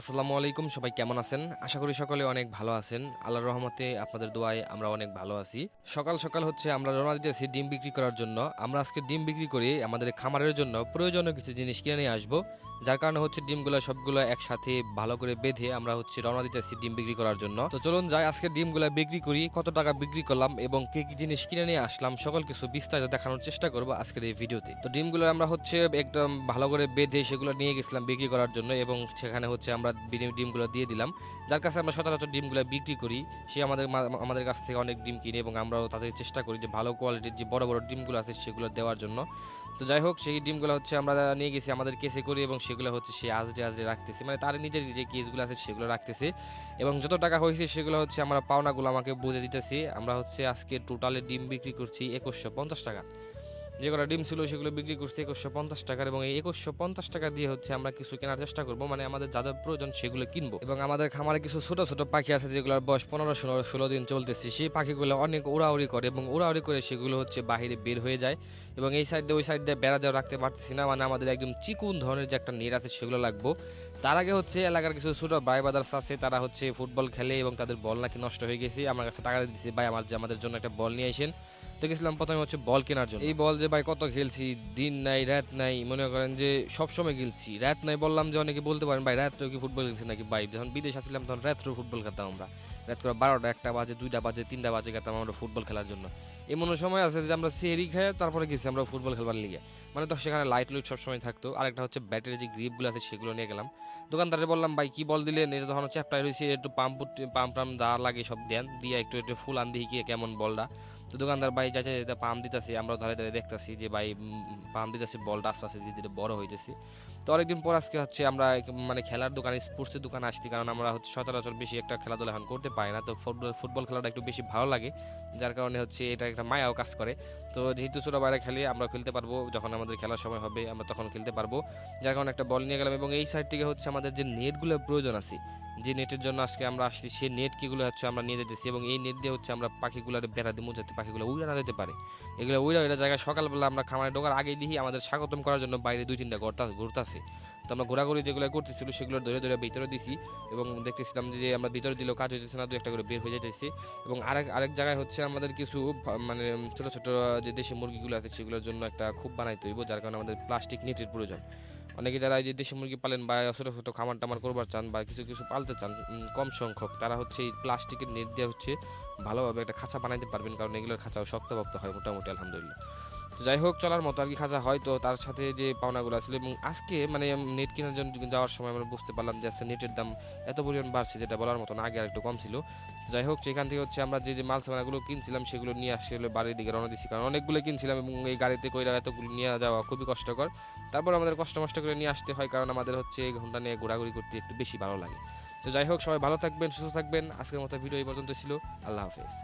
আসসালামু আলাইকুম, সবাই কেমন আছেন? আশা করি সকলে অনেক ভালো আছেন। আল্লাহর রহমতে আপনাদের দোয়ায় আমরা অনেক ভালো আছি। সকাল সকাল হচ্ছে আমরা রওনা দিতেছি ডিম বিক্রি করার জন্য। আমরা আজকে ডিম বিক্রি করি আমাদের খামারের জন্য প্রয়োজনীয় কিছু জিনিস কিনে নিয়ে আসব। যার কারণে হচ্ছে ডিমগুলো সবগুলো একসাথে ভালো করে বেঁধে আমরা হচ্ছে রওনা দিতেছি ডিম বিক্রি করার জন্য। তো চলুন যাই, আজকে ডিমগুলো বিক্রি করি, কত টাকা বিক্রি করলাম এবং কি কি জিনিস কিনে নিয়ে আসলাম সকল কিছু বিস্তারিত দেখানোর চেষ্টা করব আজকের এই ভিডিওতে। তো ডিমগুলো আমরা হচ্ছে একদম ভালো করে বেঁধে সেগুলো নিয়ে গেছিলাম বিক্রি করার জন্য এবং সেখানে হচ্ছে আমরা ডিম- ডিমগুলো দিয়ে দিলাম। যার কাছে আমরা সচরাচর ডিমগুলো বিক্রি করি, সে আমাদের আমাদের কাছ থেকে অনেক ডিম কিনে এবং আমরাও তাদের চেষ্টা করি যে ভালো কোয়ালিটির যে বড় বড় ডিমগুলো আছে সেগুলো দেওয়ার জন্য। তো যাই হোক, সেই ডিমগুলো হচ্ছে আমরা নিয়ে গেছি, আমাদের কেসে করি এবং সেগুলো হচ্ছে সে আজরে আজরে রাখতেছে। মানে তার নিজের যে কেসগুলো আছে সেগুলো রাখতেছে এবং যত টাকা হয়েছে সেগুলো হচ্ছে আমরা পাওনাগুলো আমাকে বুঝে দিতেছি। আমরা হচ্ছে আজকে টোটালে ডিম বিক্রি করছি একুশশো পঞ্চাশ টাকা। যে কটা ডিম ছিল সেগুলো বিক্রি করছি একুশশো পঞ্চাশ টাকার, এবং এই একুশশো পঞ্চাশ টাকা দিয়ে হচ্ছে আমরা কিছু কেনার চেষ্টা করব। মানে আমাদের যা যা প্রয়োজন সেগুলো কিনবো। এবং আমাদের খামারে কিছু ছোট ছোট পাখি আছে যেগুলোর বয়স পনেরো, ষোলো ষোলো দিন চলতেছে। সেই পাখিগুলো অনেক উড়াউড়ি করে, এবং উড়াউড়ি করে সেগুলো হচ্ছে বাহিরে বের হয়ে যায়। এবং এই সাইড দিয়ে, ওই সাইড দিয়ে বেড়া দেওয়া রাখতে পারতেছি না। মানে আমাদের একদম চিকুন ধরনের যে একটা নেট আছে, সেগুলো লাগবো। তার আগে হচ্ছে এলাকার কিছু ছোট ভাই বাদার্স আছে, তারা হচ্ছে ফুটবল খেলে এবং তাদের বল নাকি নষ্ট হয়ে গেছে। আমার কাছে টাকা দিচ্ছে ভাই, আমার যে, আমাদের জন্য একটা বল নিয়ে আসেন। তো গেছিলাম প্রথমে হচ্ছে বল কেনার জন্য। এই বল যে, ভাই, কত খেলছি? দিন নাই, রাত নাই। মনে করেন যে সব সময় খেলছি রাত নাই বললাম যে, অনেকে বলতে পারেন, ভাই, রাত্রেও কি ফুটবল খেলছি নাকি? ভাই, যখন বিদেশ আসছিলাম তখন রাত্রেও ফুটবল খেলতাম আমরা। রাত করে বারোটা, একটা বাজে, দুইটা বাজে, তিনটা বাজে খেতাম আমরা ফুটবল খেলার জন্য। এমন সময় আছে যে, আমরা সেরি খেয়ে তারপরে গেছি। আমরা ফুটবল খেলবার লিগে। মানে তো সেখানে লাইট লুইট সবসময় থাকতো। আরেকটা হচ্ছে ব্যাটারি যে গ্রিপগুলো আছে সেগুলো নিয়ে গেলাম। দোকানদারে বললাম, ভাই, কি বল দিলে এটা তখন চ্যাপটাই রয়েছে, একটু পাম্প পাম্প পাম্প দা লাগে সব দেন। দিয়ে একটু একটু ফুল আন দিয়ে কেমন বলটা। তো দোকানদার ভাই যাচ্ছে পাম্প দিতেছি আমরা ধরে ধরে দেখতেছি যে ভাই পাম্প দিতেছি বলটা আস্তে আস্তে ধীরে ধীরে বড় হইতেছে। তো অনেকদিন পর আজকে হচ্ছে আমরা মানে খেলার দোকানে স্পোর্টসের দোকানে আসছি, কারণ আমরা হচ্ছে সচরাচর বেশি একটা খেলাধুলা এখন করতে পারি না। তো ফুটবল ফুটবল খেলাটা একটু বেশি ভালো লাগে, যার কারণে হচ্ছে এটা একটা মায়াও কাজ করে। তো যেহেতু ছোটো বাইরে খেলি, আমরা খেলতে পারব, যখন আমাদের খেলার সময় হবে, আমরা তখন খেলতে পারব। যার কারণে একটা বল নিয়ে গেলাম, এবং এই সাইড থেকে হচ্ছে আমাদের যে নেটগুলোর প্রয়োজন আছে যে নেটের জন্য আজকে আমরা আসছি সেই নেট কিগুলো হচ্ছে আমরা নিয়ে যেতেছি এবং এই নেট দিয়ে হচ্ছে আমরা পাখিগুলোর বেড়া দিয়ে যাতে পাখিগুলো উড়ে না যেতে পারে। এগুলো উড়ে উড়ে জায়গায় সকালবেলা আমরা খামারে ঢোকার আগেই দেখি আমাদের স্বাগতম করার জন্য বাইরে দুই তিনটা ঘরটা ঘুরতাছে। তো আমরা ঘোরাঘুরি যেগুলো করতেছিল সেগুলো ধরে ধরে ভিতরে দিছি এবং দেখতেছিলাম যে আমরা ভিতরে দিলেও কাজ হইতেছে না দু একটা করে বের হয়ে যাইতেছে এবং আরেক আরেক জায়গায় হচ্ছে আমাদের কিছু মানে ছোট ছোট যে দেশি মুরগিগুলো আছে সেগুলোর জন্য একটা খুব বানাইতে হইব, যার কারণে আমাদের প্লাস্টিক নেটের প্রয়োজন। অনেকে যারা এই যে দেশি মুরগি পালেন বা ছোটো ছোটো খামার টামার করবার চান বা কিছু কিছু পালতে চান কম সংখ্যক, তারা হচ্ছে এই প্লাস্টিকের নেট দিয়ে হচ্ছে ভালোভাবে একটা খাঁচা বানাইতে পারবেন। কারণ এগুলোর খাঁচাও শক্তভক্ত হয় মোটামুটি, আলহামদুলিল্লাহ। তো যাই হোক চলার মতো আর কি খাঁচা হয়। তো তার সাথে যে পাওনাগুলো আসলে এবং আজকে মানে নেট কেনার জন্য যাওয়ার সময় আমরা বুঝতে পারলাম যে আজকে নেটের দাম এত পরিমাণ বাড়ছে, যেটা বলার মতো না, আগে আর একটু কম ছিল। যাই হোক সেখান থেকে হচ্ছে আমরা যে যে মাল সামানাগুলো কিনছিলাম, সেগুলো নিয়ে আসছে হলো বাড়ির দিকে রওনা দিচ্ছি কারণ অনেকগুলো কিনছিলাম এবং এই গাড়িতে কইরা এতগুলো নিয়ে যাওয়া খুবই কষ্টকর। তারপর আমাদের কষ্ট মষ্ট করে নিয়ে আসতে হয়, কারণ আমাদের হচ্ছে ঘণ্টা নিয়ে ঘোরাঘুরি করতে একটু বেশি ভালো লাগে। তো যাই হোক সবাই ভালো থাকবেন, সুস্থ থাকবেন। আজকের মতো ভিডিও এই পর্যন্ত ছিল। আল্লাহ হাফেজ।